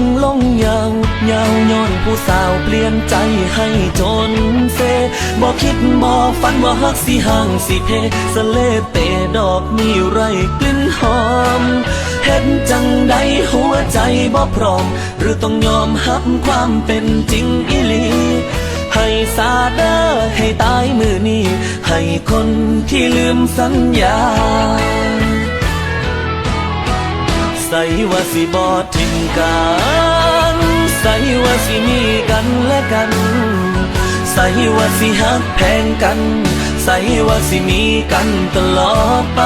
งลงยาวยาวย้อนผู้สาวเปลี่ยนใจให้จนเซบอกคิดบอกฝันว่าฮักสิห่างสิเพสะเลเตดอกมีไรกลิ่นหอมเห็นจังใดหัวใจบ่พร้อม หรือต้องยอมหับความเป็นจริงอีหลีให้สาเดอให้ตายมือนี้ ให้คนที่ลืมสัญญา ใส่ว่าสิบอทิมกันใส่ว่าสิมีกันและกัน ใส่ว่าสิหักแพงกัน ใส่ว่าสิมีกันตลอดไป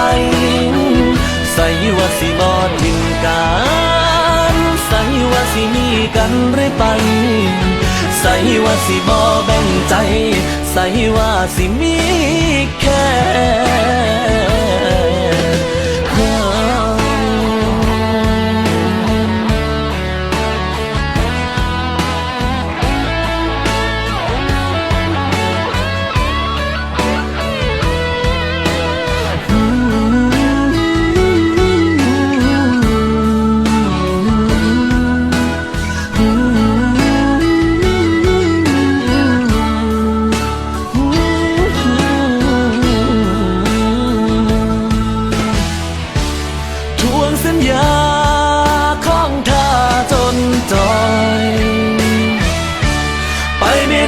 ใส่ว่าสิบอทิมกันใส่ว่าสิมีกันเรื่อยไปใส่ว่าสิบอแบ่งใจ ใส่ว่าสิมีแค่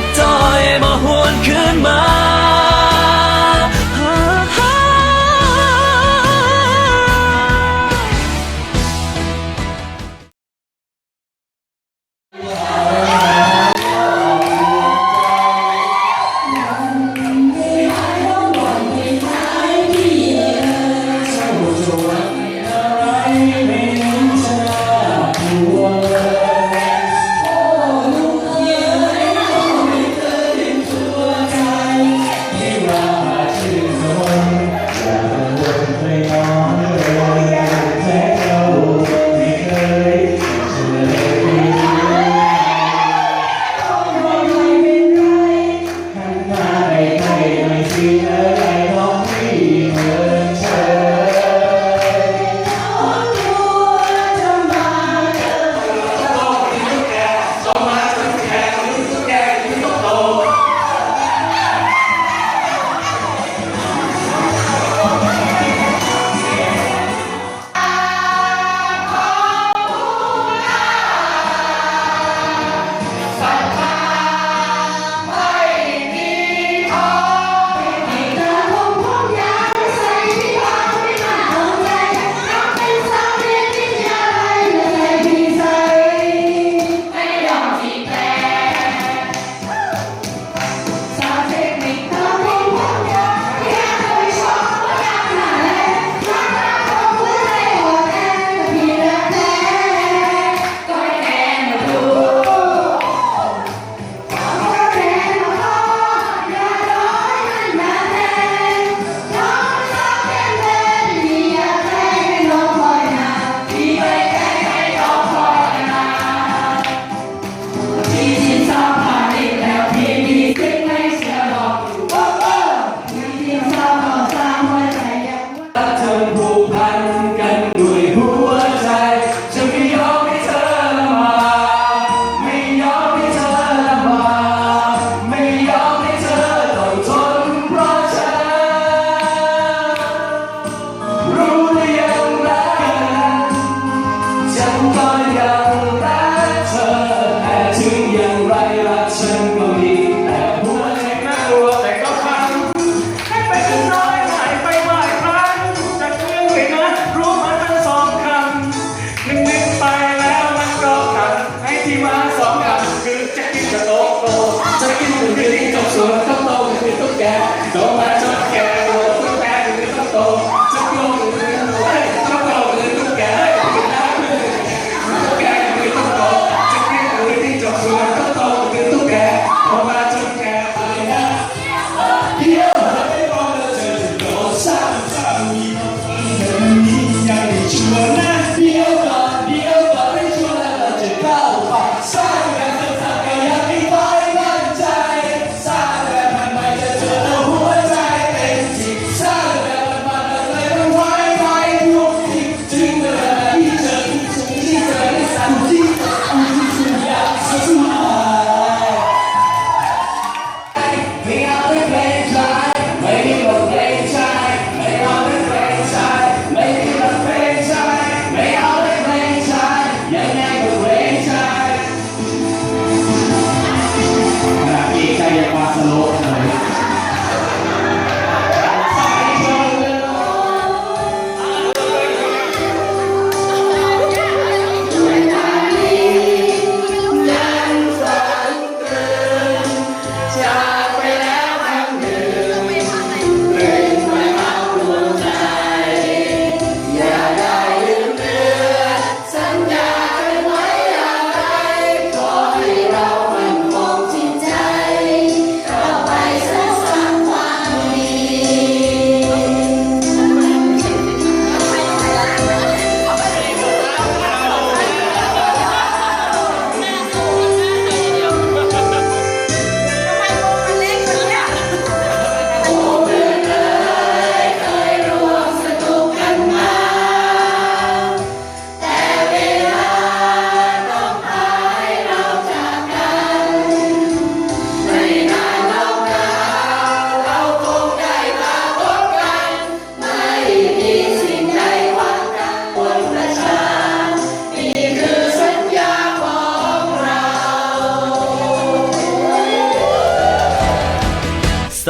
ดจอยมาหวนคืนมา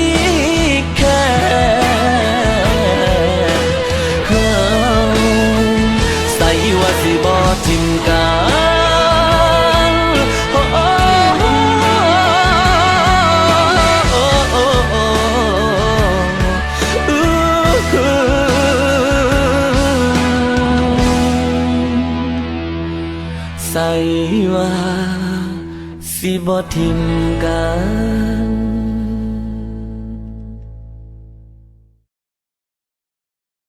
ี สิบ่ทิมกัน